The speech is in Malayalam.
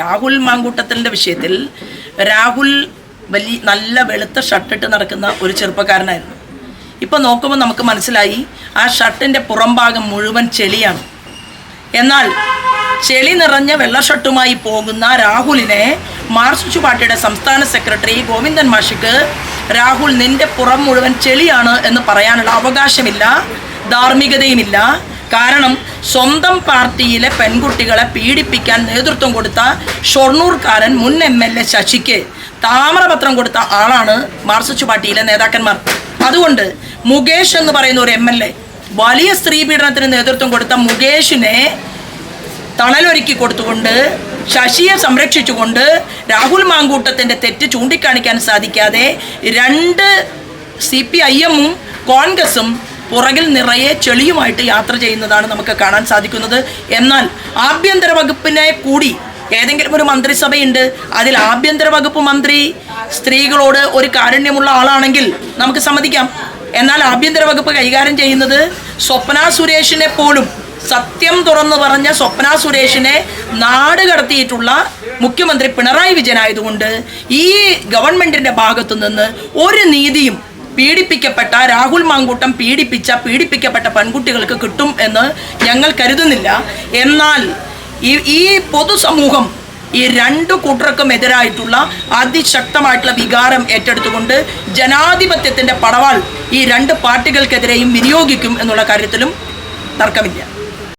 രാഹുൽ മാങ്കൂട്ടത്തിന്റെ വിഷയത്തിൽ രാഹുൽ വലിയ നല്ല വെളുത്ത ഷർട്ടിട്ട് നടക്കുന്ന ഒരു ചെറുപ്പക്കാരനായിരുന്നു. ഇപ്പൊ നോക്കുമ്പോൾ നമുക്ക് മനസ്സിലായി ആ ഷർട്ടിന്റെ പുറംഭാഗം മുഴുവൻ ചെളിയാണ്. എന്നാൽ ചെളി നിറഞ്ഞ വെള്ള ഷർട്ടുമായി പോകുന്ന രാഹുലിനെ മാർക്സിസ്റ്റ് പാർട്ടിയുടെ സംസ്ഥാന സെക്രട്ടറി ഗോവിന്ദൻ മാഷിക്ക് രാഹുൽ നിന്റെ പുറം മുഴുവൻ ചെളിയാണ് എന്ന് പറയാനുള്ള അവകാശമില്ല ധാർമ്മികതയുമില്ല കാരണം സ്വന്തം പാർട്ടിയിലെ പെൺകുട്ടികളെ പീഡിപ്പിക്കാൻ നേതൃത്വം കൊടുത്ത ഷൊർണൂർക്കാരൻ മുൻ എം എൽ എ ശശിക്ക് താമരപത്രം കൊടുത്ത ആളാണ് മാർസിസ്റ്റ് പാർട്ടിയിലെ നേതാക്കന്മാർ. അതുകൊണ്ട് മുകേഷ് എന്ന് പറയുന്ന ഒരു എം എൽ എ വലിയ സ്ത്രീ പീഡനത്തിന് നേതൃത്വം കൊടുത്ത മുകേഷിനെ തണലൊരുക്കി കൊടുത്തുകൊണ്ട് ശശിയെ സംരക്ഷിച്ചുകൊണ്ട് രാഹുൽ മാങ്കൂട്ടത്തിന്റെ തെറ്റ് ചൂണ്ടിക്കാണിക്കാൻ സാധിക്കാതെ രണ്ട് സി പി ഐ എമ്മും കോൺഗ്രസും പുറകിൽ നിറയെ ചെളിയുമായിട്ട് യാത്ര ചെയ്യുന്നതാണ് നമുക്ക് കാണാൻ സാധിക്കുന്നത്. എന്നാൽ ആഭ്യന്തര വകുപ്പിനെ കൂടി ഏതെങ്കിലും ഒരു മന്ത്രിസഭയുണ്ട്. അതിൽ ആഭ്യന്തര വകുപ്പ് മന്ത്രി സ്ത്രീകളോട് ഒരു കാരുണ്യമുള്ള ആളാണെങ്കിൽ നമുക്ക് സമ്മതിക്കാം. എന്നാൽ ആഭ്യന്തര വകുപ്പ് കൈകാര്യം ചെയ്യുന്നത് സ്വപ്ന സുരേഷിനെ പോലും സത്യം തുറന്നു പറഞ്ഞ സ്വപ്ന സുരേഷിനെ നാട് കടത്തിയിട്ടുള്ള മുഖ്യമന്ത്രി പിണറായി വിജയനായതുകൊണ്ട് ഈ ഗവൺമെന്റിന്റെ ഭാഗത്തു നിന്ന് ഒരു നീതിയും പീഡിപ്പിക്കപ്പെട്ട രാഹുൽ മാങ്കൂട്ടം പീഡിപ്പിച്ച പീഡിപ്പിക്കപ്പെട്ട പെൺകുട്ടികൾക്ക് കിട്ടും എന്ന് ഞങ്ങൾ കരുതുന്നില്ല. എന്നാൽ ഈ ഈ പൊതുസമൂഹം ഈ രണ്ട് കൂട്ടർക്കും എതിരായിട്ടുള്ള അതിശക്തമായിട്ടുള്ള വികാരം ഏറ്റെടുത്തുകൊണ്ട് ജനാധിപത്യത്തിന്റെ പടവാൾ ഈ രണ്ട് പാർട്ടികൾക്കെതിരെയും വിനിയോഗിക്കും എന്നുള്ള കാര്യത്തിലും തർക്കമില്ല.